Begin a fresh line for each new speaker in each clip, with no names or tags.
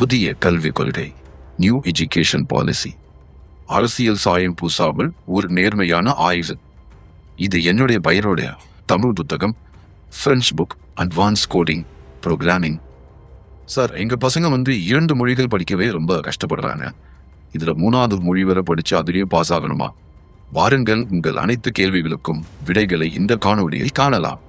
புதிய கல்விக் கொள்கை நியூ எஜுகேஷன் பாலிசி அரசியல் சாயம் பூசாமல் ஒரு நேர்மையான ஆய்வு. இது என்னுடைய பையனுடைய தமிழ் புத்தகம் French book advance coding programming sir எங்கள் பசங்க வந்து இரண்டு மொழிகள் படிக்கவே ரொம்ப கஷ்டப்படுறாங்க. இதில் மூணாவது மொழி வரை படித்து அதுலேயும் பாஸ் ஆகணுமா? வாருங்கள் உங்கள் அனைத்து கேள்விகளுக்கும் விடைகளை இந்த காணொலியில் காணலாம்.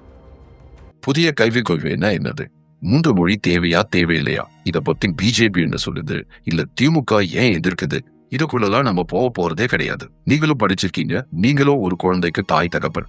புதிய கல்விக் கொள்கைன்னா என்னது? மூன்று மொழி தேவையா தேவையில்லையா? இத பத்தி பிஜேபி என்ன சொல்லுது? இல்ல திமுக ஏன் எதிர்க்குது? இதுக்குள்ளலாம் நம்ம போக போறதே கிடையாது. நீங்களும் படிச்சிருக்கீங்க. நீங்களும் ஒரு குழந்தைக்கு தாய் தகப்பன்.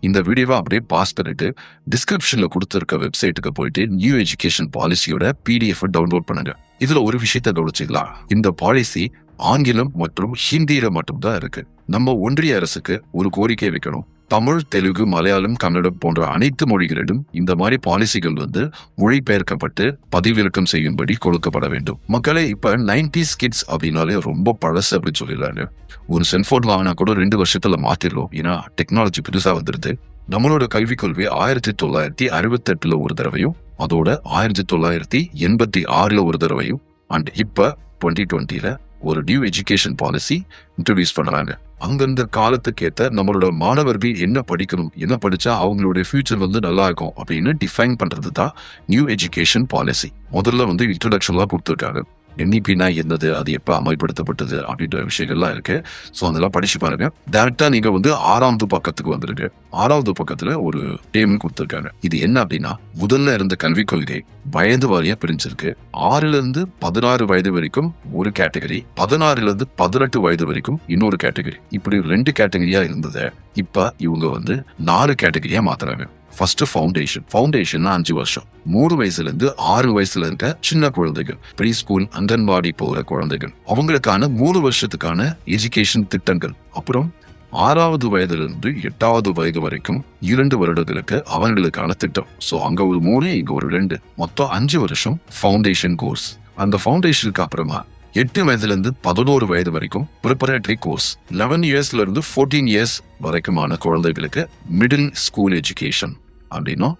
இந்த வீடியோவை அப்படியே பாஸ் பண்ணிட்டு டிஸ்கிரிப்ஷன்ல கொடுத்துருக்க வெப்சைட்டுக்கு போயிட்டு நியூ எஜுகேஷன் பாலிசியோட பிடிஎஃப் டவுன்லோட் பண்ணுங்க. இதுல ஒரு விஷயத்த கவனிச்சுக்கலாம். இந்த பாலிசி ஆங்கிலம் மற்றும் ஹிந்தியில மட்டும்தான் இருக்கு. நம்ம ஒன்றிய அரசுக்கு ஒரு கோரிக்கை வைக்கணும். தமிழ் தெலுங்கு மலையாளம் கன்னடம் போன்ற அனைத்து மொழிகளிலும் இந்த மாதிரி பாலிசிகள் வந்து மொழிபெயர்க்கப்பட்டு பதிவிறக்கம் செய்யும்படி கொடுக்கப்பட வேண்டும். மக்களே இப்ப நைன்டிஸ் கிட்ஸ் அப்படின்னாலே ரொம்ப பழசு அப்படின்னு சொல்லிடுறாங்க. ஒரு செல்போன் வாங்கினா கூட ரெண்டு வருஷத்துல மாத்திடுறோம் ஏன்னா டெக்னாலஜி புதுசா வந்துருது. நம்மளோட கல்விக் கொள்கை ஆயிரத்தி தொள்ளாயிரத்தி அறுபத்தி எட்டுல ஒரு தடவையும் அதோட ஆயிரத்தி தொள்ளாயிரத்தி எண்பத்தி ஆறுல ஒரு தடவையும் அண்ட் இப்ப டுவெண்ட்டி டுவெண்ட்டில ஒரு நியூ எஜுகேஷன் பாலிசி இன்ட்ரடியூஸ் பண்ணுறாங்க அந்தந்த காலத்துக்கு ஏத்த நம்மளோட மாணவர்கள் என்ன படிக்கணும் என்ன படித்தா அவங்களுடைய ஃபியூச்சர் வந்து நல்லா இருக்கும் அப்படின்னு டிஃபைன் பண்ணுறது தான் நியூ எஜுகேஷன் பாலிசி முதல்ல வந்து இன்ட்ரடக்ஷன்லாம் கொடுத்துருக்காங்க. என்இபினா என்னது அது எப்போ அமல்படுத்தப்பட்டது அப்படின்ற விஷயங்கள்லாம் இருக்குது ஸோ அதெல்லாம் படிச்சு பாருங்க. டேரெக்டாக நீங்கள் வந்து ஆறாவது பக்கத்துக்கு வந்துருக்கு ஆறாவது பக்கத்துல ஒரு டேம் கொடுத்துருக்காங்க. இது என்ன அப்படின்னா முதல்ல இருந்த கல்விக் கொள்கை வயது வாரியா பிரிஞ்சிருக்கு. ஆறுல இருந்து பதினாறு வயது வரைக்கும் ஒரு கேட்டகரி பதினாறுல இருந்து பதினெட்டு வயது வரைக்கும் இன்னொரு கேட்டகரி. இப்படி ரெண்டு கேட்டகரியா இருந்தது இப்ப இவங்க வந்து நாலு கேட்டகரியா மாத்துறாங்க. ஃபர்ஸ்ட் ஃபவுண்டேஷன் ஃபவுண்டேஷன்னா அஞ்சு வருஷம். மூணு வயசுல இருந்து ஆறு வயசுல இருக்க சின்ன குழந்தைகள் ப்ரீ ஸ்கூல் அங்கன்வாடி போகிற குழந்தைகள். அவங்களுக்கான மூணு வருஷத்துக்கான எஜுகேஷன் திட்டங்கள். அப்புறம் ஆறாவது வயதுல இருந்து எட்டாவது வயது வரைக்கும் இரண்டு வருடங்களுக்கு அவங்களுக்கான திட்டம். ஸோ அங்க ஒரு மூணு இங்க ஒரு ரெண்டு. மொத்தம் அஞ்சு வருஷம் ஃபவுண்டேஷன் கோர்ஸ் அந்த ஃபவுண்டேஷனுக்கு அப்புறமா எட்டு வயதுல இருந்து பதினோரு வயது வரைக்கும் ப்ரிப்பரேட்டரி கோர்ஸ் லெவன் இயர்ஸ்ல இருந்து ஃபோர்டீன் இயர்ஸ் வரைக்குமான குழந்தைகளுக்கு மிடில் ஸ்கூல் எஜுகேஷன் அப்படின்னா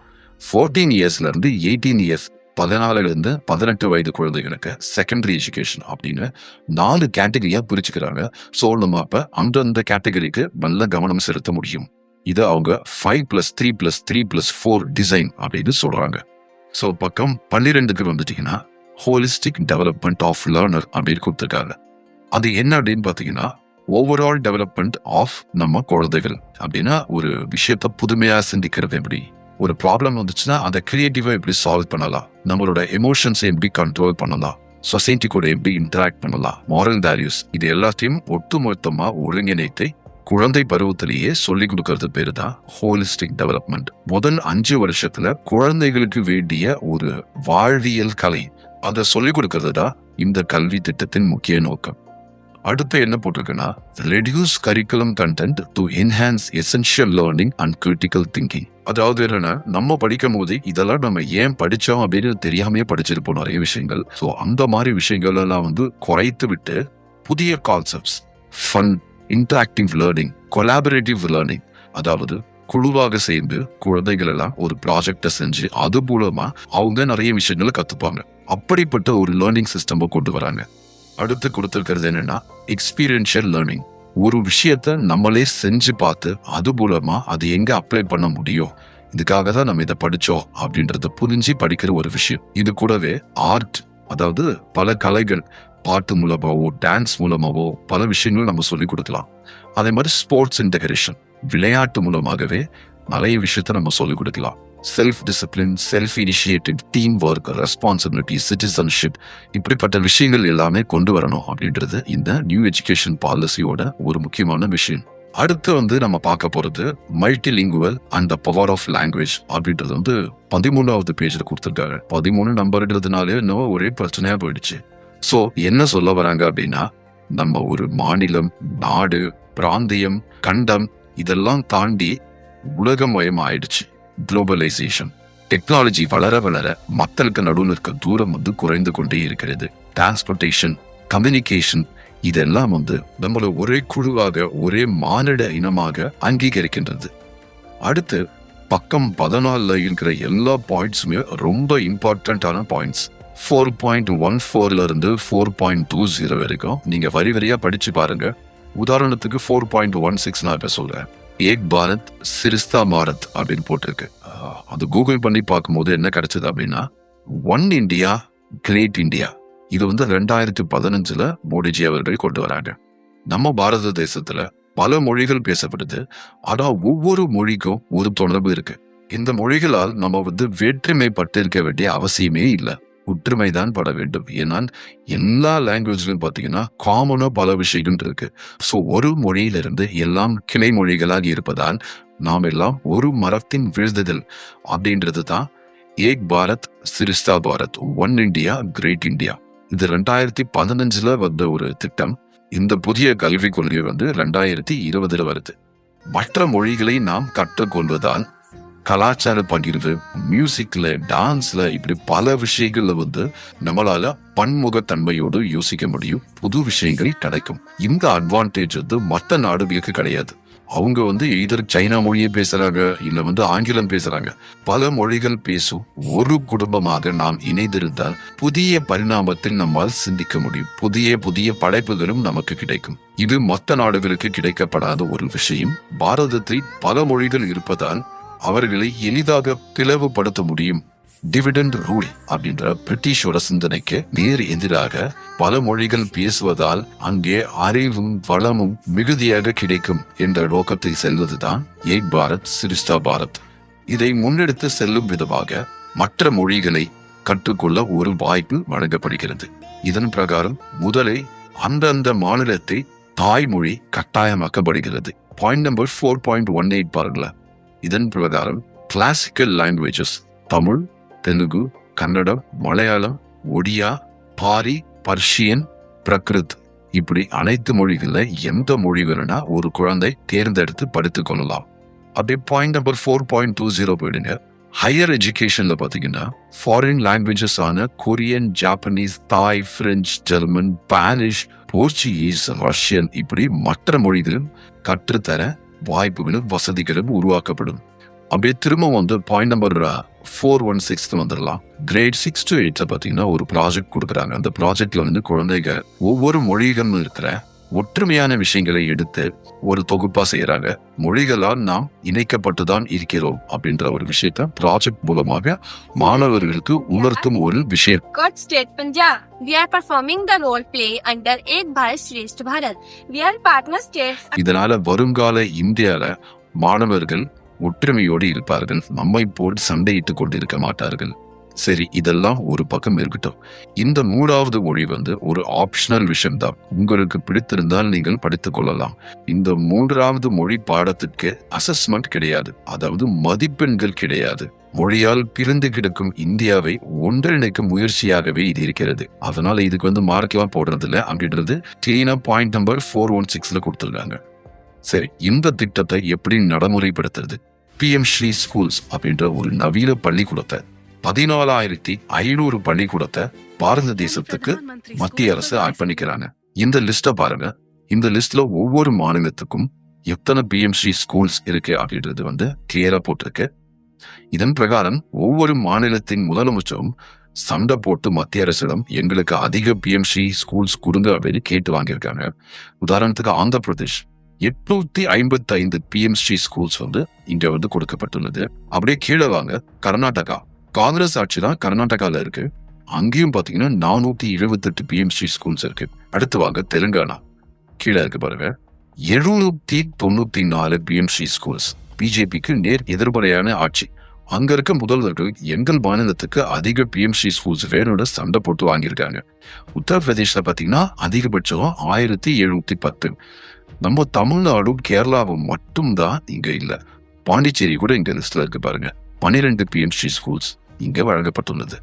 ஃபோர்டீன் இயர்ஸ்ல இருந்து எயிட்டீன் இயர்ஸ் பதினாலுலேருந்து பதினெட்டு வயது குழந்தைகளுக்கு செகண்டரி எஜுகேஷன் அப்படின்னு நாலு கேட்டகரியாக பிரிச்சுக்கிறாங்க. ஸோ நம்ம அப்போ அந்தந்த கேட்டகரிக்கு நல்ல கவனம் செலுத்த முடியும். இதை அவங்க five plus three plus three plus four design அப்படின்னு சொல்கிறாங்க ஸோ பக்கம் பன்னிரெண்டுக்கு வந்துட்டிங்கன்னா ஹோலிஸ்டிக் டெவலப்மெண்ட் ஆஃப் லேர்னர் அப்படின்னு கொடுத்துருக்காங்க. அது என்ன அப்படின்னு பார்த்தீங்கன்னா ஓவரால் டெவலப்மெண்ட் ஆஃப் நம்ம குழந்தைகள் அப்படின்னா ஒரு விஷயத்த புதுமையாக சிந்திக்கிறது எப்படி? ஒரு ப்ராப்ளம் வந்துச்சுன்னா அதை கிரியேட்டிவாக எப்படி சால்வ் பண்ணலாம்? நம்மளோட எமோஷன்ஸை எப்படி கண்ட்ரோல் பண்ணலாம்? சொசைட்டி கூட எப்படி இன்டராக்ட் பண்ணலாம்? மாரல் வேல்யூஸ் இது எல்லாத்தையும் ஒட்டுமொத்தமாக ஒருங்கிணைத்து குழந்தை பருவத்திலேயே சொல்லிக் கொடுக்கறது பேர் தான் ஹோலிஸ்டிக் டெவலப்மெண்ட் முதல் அஞ்சு வருஷத்துல குழந்தைகளுக்கு வேண்டிய ஒரு வாழ்வியல் கலை. அதை சொல்லிக் கொடுக்கறது தான் இந்த கல்வி திட்டத்தின் முக்கிய நோக்கம். அடுத்து என்ன போட்டிருக்குன்னா reduce curriculum content to enhance essential learning and critical thinking அதாவது என்னன்னா நம்ம படிக்கும் போது இதெல்லாம் நம்ம ஏன் படிச்சோம் அப்படின்னு தெரியாமையே படிச்சிருப்போம் நிறைய விஷயங்கள். ஸோ அந்த மாதிரி விஷயங்கள் எல்லாம் வந்து குறைத்து விட்டு புதிய concepts fun interactive learning collaborative learning அதாவது குழுவாக சேர்ந்து குழந்தைகள் எல்லாம் ஒரு ப்ராஜெக்டை செஞ்சு அது மூலமா அவங்க நிறைய விஷயங்களை கத்துப்பாங்க. அப்படிப்பட்ட ஒரு லேர்னிங் சிஸ்டம் கொண்டு வராங்க. அடுத்து கொடுத்துருக்கிறது என்னன்னா எக்ஸ்பீரியன்ஷியல் லேர்னிங் ஒரு விஷயத்த நம்மளே செஞ்சு பார்த்து அது மூலமா அது எங்க அப்ளை பண்ண முடியும்? இதுக்காக தான் நம்ம இதை படிச்சோம் அப்படின்றத புரிஞ்சு படிக்கிற ஒரு விஷயம். இது கூடவே ஆர்ட் அதாவது பல கலைகள் பாட்டு மூலமாவோ டான்ஸ் மூலமாவோ பல விஷயங்கள் நம்ம சொல்லிக் கொடுக்கலாம். அதே மாதிரி ஸ்போர்ட்ஸ் இன்டகிரேஷன் விளையாட்டு மூலமாகவே நிறைய விஷயத்த நம்ம சொல்லிக் கொடுக்கலாம். Self discipline self initiative team work responsibility citizenship இப்படிப்பட்ட விஷயங்கள் எல்லாமே கொண்டு வரணும் அப்படின்றது இந்த நியூ எஜுகேஷன் பாலிசியோட ஒரு முக்கியமான விஷயம். அடுத்து வந்து நம்ம பார்க்க போகிறது multilingual and the power of language அப்படின்றது வந்து பதிமூணாவது பேஜில் கொடுத்துருக்காங்க. பதிமூணு நம்பர்ன்றதுனாலே இன்னும் ஒரே பிரச்சனையாக போயிடுச்சு. ஸோ என்ன சொல்ல வராங்க அப்படின்னா நம்ம ஒரு மாநிலம் நாடு பிராந்தியம் கண்டம் இதெல்லாம் தாண்டி உலகமயம் ஆயிடுச்சு குளோபலைசேஷன் டெக்னாலஜி வளர வளர மக்களுக்கு நடுவில் இருக்க தூரம் வந்து குறைந்து கொண்டே இருக்கிறது. டிரான்ஸ்போர்ட்டேஷன் கம்யூனிகேஷன் இதெல்லாம் வந்து நம்மளை ஒரே குழுவாக ஒரே மானிட இனமாக அங்கீகரிக்கின்றது. அடுத்து பக்கம் பதினாலில் இருக்கிற எல்லா பாயிண்ட்ஸுமே ரொம்ப இம்பார்ட்டண்ட்டான பாயிண்ட்ஸ் ஃபோர் பாயிண்ட் ஒன் ஃபோர்ல இருந்து ஃபோர் பாயிண்ட் டூ ஜீரோ வரைக்கும் நீங்க வரி வரியா படிச்சு பாருங்க. உதாரணத்துக்கு ஃபோர் பாயிண்ட் ஒன் சிக்ஸ் நான் இப்ப சொல்றேன். ஏக் பாரத் சிரிஸ்தா பாரத் அப்படின்னு போட்டிருக்கு. அது கூகுள் பண்ணி பார்க்கும்போது என்ன கிடைச்சது அப்படின்னா ஒன் இண்டியா கிரேட் இண்டியா இது வந்து ரெண்டாயிரத்தி பதினஞ்சுல மோடிஜி அவர்கள் கொண்டு வராங்க. நம்ம பாரத தேசத்துல பல மொழிகள் பேசப்படுது. ஆனா ஒவ்வொரு மொழிக்கும் ஒரு தொடர்பு இருக்கு. இந்த மொழிகளால் நம்ம வந்து வேற்றுமை பட்டிருக்க வேண்டிய அவசியமே இல்லை. ஒற்றுமை தான் பட வேண்டும். ஏன்னா எல்லா லாங்குவேஜ்லையும் பார்த்தீங்கன்னா காமனாக பல விஷயங்கள் இருக்கு. ஸோ ஒரு மொழியிலிருந்து எல்லாம் கிளை மொழிகளாக இருப்பதால் நாம் எல்லாம் ஒரு மரத்தின் விழுதுதல் அப்படின்றது தான் Ek Bharat Shreshtha Bharat one India great India இது ரெண்டாயிரத்தி பதினஞ்சுல வந்த ஒரு திட்டம். இந்த புதிய கல்விக் கொள்கை வந்து ரெண்டாயிரத்தி இருபதுல வருது. மற்ற மொழிகளை நாம் கற்றுக்கொள்வதால் கலாச்சார பகிர்வு மியூசிக்ல டான்ஸ்ல இப்படி பல விஷயங்கள்ல வந்து நம்மளால பன்முகத்தன்மையோடு யோசிக்க முடியும். புது விஷயங்கள் கிடைக்கும் இந்த அட்வான்டேஜ் வந்து மற்ற நாடுகளுக்கு கிடையாது. அவங்க வந்து எதிர் சைனா மொழியை பேசுறாங்க இல்ல வந்து ஆங்கிலம் பேசுறாங்க. பல மொழிகள் பேசும் ஒரு குடும்பமாக நாம் இணைந்திருந்தால் புதிய பரிணாமத்தில் நம்மால் சிந்திக்க முடியும். புதிய புதிய படைப்புகளும் நமக்கு கிடைக்கும். இது மற்ற நாடுகளுக்கு கிடைக்கப்படாத ஒரு விஷயம். பாரதத்தில் பல மொழிகள் இருப்பதால் அவர்களை எளிதாக பிளவுபடுத்த முடியும். டிவிடெண்ட் ரூல் அப்படின்ற பிரிட்டிஷோட சிந்தனைக்கு நேர் எதிராக பல மொழிகள் பேசுவதால் அங்கே அறிவும் வளமும் மிகுதியாக கிடைக்கும் என்ற நோக்கத்தை செல்வதுதான் ஏக் பாரத் சிரிஸ்தா பாரத். இதை முன்னெடுத்து செல்லும் விதமாக மற்ற மொழிகளை கற்றுக்கொள்ள ஒரு வாய்ப்பு வழங்கப்படுகிறது. இதன் பிரகாரம் முதலில் அந்தந்த மாநிலத்தை தாய்மொழி கட்டாயமாக்கப்படுகிறது. Point number four point one eight பாருங்களேன். இதன் பிரகாரம் classical languages Tamil Telugu Kannada Malayalam Odia Pali Persian Prakrit. இப்படி அனைத்து மொழிகளில் எந்த மொழி வேணும்னா ஒரு குழந்தை தேர்ந்தெடுத்து படித்துக் கொள்ளலாம். அப்படியே point number four point two zero போயிடுங்க. ஹையர் எஜுகேஷனில் பார்த்தீங்கன்னா ஃபாரின் லாங்குவேஜஸ் ஆன Korean Japanese Thai French German Spanish Portuguese Russian இப்படி மற்ற மொழிகளும் கற்றுத்தர வாய்ப்புகளும் வசதிகளும் உருவாக்கப்படும். அப்படியே திரும்ப வந்து point number four one six வந்துடலாம். கிரேட் சிக்ஸ் டு எயிட்ஸை பார்த்தீங்கன்னா ஒரு ப்ராஜெக்ட் கொடுக்குறாங்க. அந்த ப்ராஜெக்டில் வந்து குழந்தைங்க ஒவ்வொரு மொழிகளும் இருக்கிற ஒற்றுமையான விஷயங்களை எடுத்து ஒரு தொகுப்பா செய்யறாங்க. மொழிகளால் நாம் இணைக்கப்பட்டு தான் இருக்கிறோம் அப்படின்ற ஒரு விஷயத்த ப்ராஜெக்ட் மூலமாக மாணவர்களுக்கு உணர்த்தும் ஒரு விஷயம்.
God State Punjab. We are performing the role play under Ek Bharat Shresth Bharat. We are partner states.
இதனால வருங்கால இந்தியால மாணவர்கள் ஒற்றுமையோடு இருப்பார்கள். நம்மை போல் சண்டையிட்டுக் கொண்டிருக்க மாட்டார்கள். சரி இதெல்லாம் ஒரு பக்கம் இருக்கட்டும். இந்த மூணாவது மொழி வந்து ஒரு ஆப்ஷனல் விஷயம்தான் உங்களுக்கு பிடித்திருந்தால் நீங்கள் படித்துக் கொள்ளலாம். இந்த மூன்றாவது மொழி பாடத்திற்கு அசஸ்மெண்ட் கிடையாது. அதாவது மதிப்பெண்கள் கிடையாது. மொழியால் பிரிந்து கிடக்கும் இந்தியாவை ஒன்றிணைக்கும் முயற்சியாகவே இது இருக்கிறது. அதனால இதுக்கு வந்து மார்க்கெல்லாம் போடுறது இல்லை அப்படின்றது கிளீனா பாயிண்ட் நம்பர் ஃபோர் ஒன் சிக்ஸ்ல கொடுத்துருக்காங்க. சரி இந்த திட்டத்தை எப்படி நடைமுறைப்படுத்துறது? பிஎம் ஸ்ரீ ஸ்கூல்ஸ் அப்படின்ற ஒரு நவீன பள்ளிக்கூடத்தை பதினாலாயிரத்தி ஐநூறு பள்ளிக்கூடத்தை பாரத தேசத்துக்கு மத்திய அரசு அர்ப்பணிக்கிறாங்க. இந்த லிஸ்ட பாருங்க. இந்த லிஸ்ட்ல ஒவ்வொரு மாநிலத்துக்கும் எத்தனை பிஎம்சி ஸ்கூல்ஸ் இருக்கு அப்படின்றது வந்து கிளியரா போட்டிருக்கு. இதன் பிரகாரம் ஒவ்வொரு மாநிலத்தின் முதலமைச்சரும் சண்டை போட்டு மத்திய அரசிடம் எங்களுக்கு அதிக பிஎம்சி ஸ்கூல்ஸ் கொடுங்க அப்படின்னு கேட்டு வாங்கியிருக்காங்க. உதாரணத்துக்கு ஆந்திர பிரதேஷ் எட்நூத்தி ஐம்பத்தி ஐந்து பிஎம்சி ஸ்கூல்ஸ் வந்து இங்க வந்து கொடுக்கப்பட்டுள்ளது. அப்படியே கீழே வாங்க. கர்நாடகா காங்கிரஸ் ஆட்சி தான் கர்நாடகாவில் இருக்கு. அங்கேயும் பார்த்தீங்கன்னா நானூற்றி எழுபத்தெட்டு பிஎம்சி ஸ்கூல்ஸ் இருக்கு. அடுத்து வாங்க தெலுங்கானா. கீழே இருக்கு பாருங்க. எழுநூத்தி தொண்ணூத்தி நாலு பிஎம்சி ஸ்கூல்ஸ் பிஜேபிக்கு நேர் எதிர்மறையான ஆட்சி. அங்க இருக்க முதல்வர்கள் எங்கள் மாநிலத்துக்கு அதிக பிஎம்சி ஸ்கூல்ஸ் வேணும்னு சண்டை போட்டு வாங்கியிருக்காங்க. உத்தரப்பிரதேஷ்ல பாத்தீங்கன்னா அதிகபட்சம் ஆயிரத்தி எழுநூத்தி பத்து. நம்ம தமிழ்நாடும் கேரளாவும் மட்டும்தான் இங்க இல்ல. பாண்டிச்சேரி கூட இங்க லிஸ்ட்ல இருக்கு பாருங்க. பன்னிரெண்டு பிஎம்சி ஸ்கூல்ஸ் இங்கே வழங்கப்பட்டுள்ளது.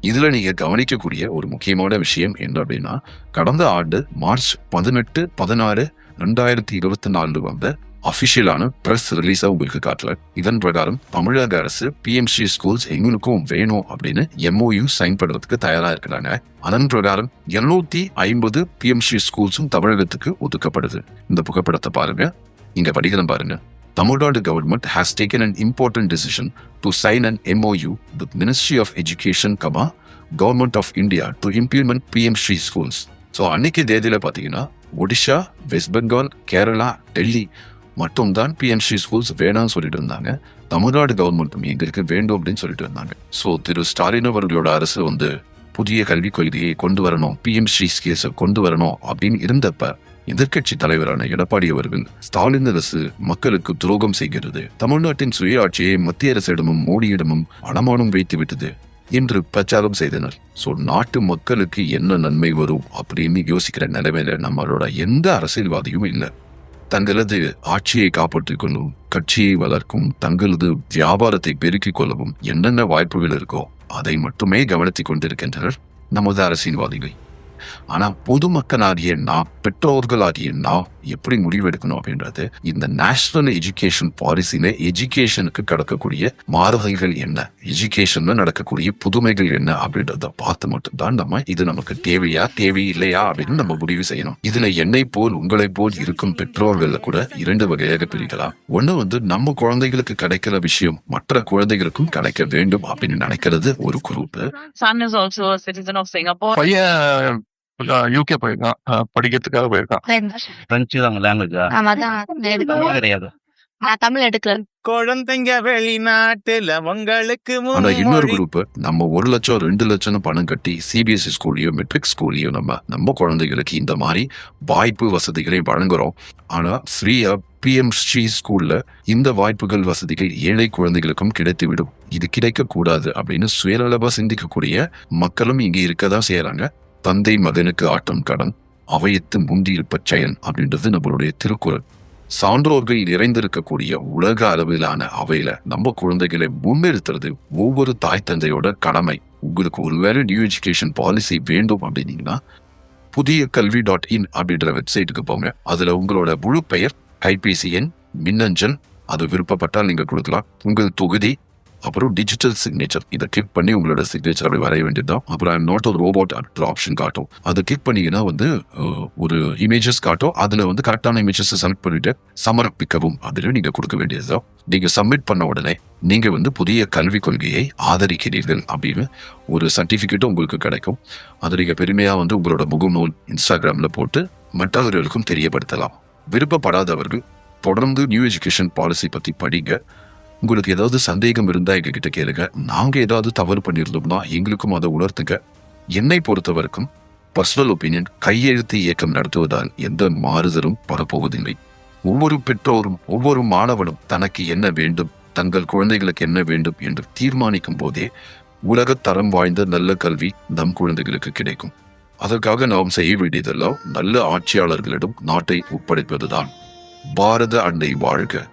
இதில் நீங்கள் கவனிக்கக்கூடிய ஒரு முக்கியமான விஷயம் என்ன அப்படின்னா கடந்த ஆண்டு மார்ச் பதினெட்டு பதினாறு ரெண்டாயிரத்தி இருபத்தி நாலு வந்த அஃபிஷியலான ப்ரெஸ் ரிலீஸாக உங்களுக்கு காட்டல. இதன் பிரகாரம் தமிழக அரசு பிஎம்சி ஸ்கூல்ஸ் எங்களுக்கும் வேணும் அப்படின்னு எம்ஓயு சைன் பண்ணுறதுக்கு தயாராக இருக்கிறாங்க. அதன் பிரகாரம் இருநூத்தி ஐம்பது பிஎம்சி ஸ்கூல்ஸும் தமிழகத்துக்கு ஒதுக்கப்படுது. இந்த புகைப்படத்தை பாருங்க. இங்கே படிக்கிறேன் பாருங்க. Tamil government has taken an important decision to sign an MOU with Ministry of Education, comma, government of India to implement PM Shri schools so அன்னைக்கு தேதியில் பார்த்தீங்கன்னா ஒடிஷா வெஸ்ட் பெங்கால் கேரளா டெல்லி மட்டும் தான் ஸ்ரீ ஸ்கூல்ஸ் வேணாம்னு சொல்லிட்டு இருந்தாங்க. தமிழ்நாடு கவர்மெண்ட்டும் எங்களுக்கு வேண்டும் அப்படின்னு சொல்லிட்டு இருந்தாங்க. ஸோ திரு ஸ்டாலின் அவர்களோட அரசு வந்து புதிய கல்விக் கொள்கையை கொண்டு வரணும் பிஎம் ஸ்ரீ ஸ்கேஸை கொண்டு வரணும் அப்படின்னு இருந்தப்ப எதிர்க்கட்சி தலைவரான எடப்பாடி அவர்கள் ஸ்டாலின் அரசு மக்களுக்கு துரோகம் செய்கிறது தமிழ்நாட்டின் சுயாட்சியை மத்திய அரசிடமும் மோடியிடமும் அடமானம் வைத்துவிட்டது என்று பிரச்சாரம் செய்தனர். சோ நாட்டு மக்களுக்கு என்ன நன்மை வரும் அப்படின்னு யோசிக்கிற நிலைமையில நம்மளோட எந்த அரசியல்வாதியும் இல்லை. தங்களது ஆட்சியை காப்பாற்றிக் கொள்ளும் கட்சியை வளர்க்கும் தங்களது வியாபாரத்தை பெருக்கிக் கொள்ளவும் என்னென்ன வாய்ப்புகள் இருக்கோ அதை மட்டுமே கவனித்துக் கொண்டிருக்கின்றனர் நமது அரசியல்வாதிகள். ஆனா பொதுமக்களாகிய நான் பெற்றோர்களாகிய நான் எப்படி முடிவெடுக்கணும் அப்படின்றது இந்த நேஷனல் எஜுகேஷன் பாலிசியில எஜுகேஷனுக்கு நடக்கக்கூடிய மாறுதல்கள் என்ன? எஜுகேஷன்ல நடக்கக்கூடிய புதுமைகள் என்ன அப்படின்றத பார்த்து மட்டும்தான் நம்ம இது நமக்கு தேவையா தேவையில்லையா அப்படின்னு நம்ம முடிவு செய்யணும். இதுல என்னை போல் உங்களை போல் இருக்கும் பெற்றோர்கள்ல கூட இரண்டு வகையாக பிரிக்கலாம். ஒண்ணு வந்து நம்ம குழந்தைகளுக்கு கிடைக்கிற விஷயம் மற்ற குழந்தைகளுக்கும் கிடைக்க வேண்டும் அப்படின்னு நினைக்கிறது ஒரு குரூப்.
பையன் யூகே போயிருக்கான். படிக்கிறதுக்காக போயிருக்கான்.
பிரெஞ்சு தான் லாங்குவேஜா
ஆமா தான் எடுக்கல
கிடையாது.
நான் தமிழ் எடுக்கல.
குழந்தைங்க வெளிநாட்டுல உங்களுக்கு
ஆனா இன்னொரு குரூப் நம்ம ஒரு லட்சம் ரெண்டு லட்சம் பணம் கட்டி சிபிஎஸ்இ ஸ்கூல்லையோ மெட்ரிக் ஸ்கூல்லையோ நம்ம நம்ம குழந்தைகளுக்கு இந்த மாதிரி வாய்ப்பு வசதிகளை வழங்குறோம். ஆனா ஃப்ரீயா பிஎம் ஸ்ரீ ஸ்கூல்ல இந்த வாய்ப்புகள் வசதிகள் ஏழை குழந்தைகளுக்கும் கிடைத்துவிடும். இது கிடைக்க கூடாது அப்படின்னு சுயநலமா சிந்திக்கக்கூடிய மக்களும் இங்க இருக்கதான் செய்யறாங்க தந்தை மகனுக்கு ஆட்டம் கடன் அவையத்து முந்தியில் பச்சையன் அப்படின்றது நம்மளுடைய திருக்குறள். சான்றோர்கள் நிறைந்திருக்கக்கூடிய உலக அளவிலான அவையில நம்ம குழந்தைகளை முன்னிறுத்துறது ஒவ்வொரு தாய் தந்தையோட கடமை. உங்களுக்கு ஒருவேளை நியூ எஜுகேஷன் பாலிசி வேண்டும் அப்படின்னீங்கன்னா புதிய கல்வி டாட் இன் அப்படின்ற வெப்சைட்டுக்கு போங்க. அதுல உங்களோட முழு பெயர் கைபேசி எண் மின்னஞ்சல் அது விருப்பப்பட்டால் நீங்க கொடுக்கலாம். உங்கள் தொகுதி அப்புறம் டிஜிட்டல் சிக்னேச்சர் இதை கிளிக் பண்ணி உங்களோட சிக்னேச்சர் அப்படி வரைய வேண்டியதுதான். அப்புறம் நாட் ஒரு ரோபோட் அப்படின்ற ஆப்ஷன் காட்டும். அதை கிளிக் பண்ணீங்கன்னா வந்து ஒரு இமேஜஸ் காட்டும். அதில் வந்து கரெக்டான இமேஜஸ் செலக்ட் பண்ணிட்டு சமர்ப்பிக்கவும் அதில் நீங்கள் கொடுக்க வேண்டியதுதான். நீங்கள் சப்மிட் பண்ண உடனே நீங்கள் வந்து புதிய கல்விக் கொள்கையை ஆதரிக்கிறீர்கள் அப்படின்னு ஒரு சர்டிஃபிகேட்டும் உங்களுக்கு கிடைக்கும். அதை நீங்கள் பெருமையாக வந்து உங்களோட முகநூல் இன்ஸ்டாகிராமில் போட்டு மற்றவர்களுக்கும் தெரியப்படுத்தலாம். விருப்பப்படாதவர்கள் தொடர்ந்து நியூ எஜுகேஷன் பாலிசி பற்றி படிங்க. உங்களுக்கு ஏதாவது சந்தேகம் இருந்தால் எங்ககிட்ட கேளுங்க. நாங்கள் ஏதாவது தவறு பண்ணியிருந்தோம்னா எங்களுக்கும் அதை உணர்த்துங்க. என்னை பொறுத்த வரைக்கும் பர்சனல் ஒப்பீனியன் கையெழுத்து இயக்கம் நடத்துவதால் எந்த மாறுதலும் வரப்போவதில்லை. ஒவ்வொரு பெற்றோரும் ஒவ்வொரு மாணவனும் தனக்கு என்ன வேண்டும் தங்கள் குழந்தைகளுக்கு என்ன வேண்டும் என்று தீர்மானிக்கும் போதே உலக தரம் வாய்ந்த நல்ல கல்வி நம் குழந்தைகளுக்கு கிடைக்கும். அதற்காக நாம் செய்ய வேண்டியதெல்லாம் நல்ல ஆட்சியாளர்களிடம் நாட்டை ஒப்படைப்பதுதான். பாரத அன்னை வாழ்க.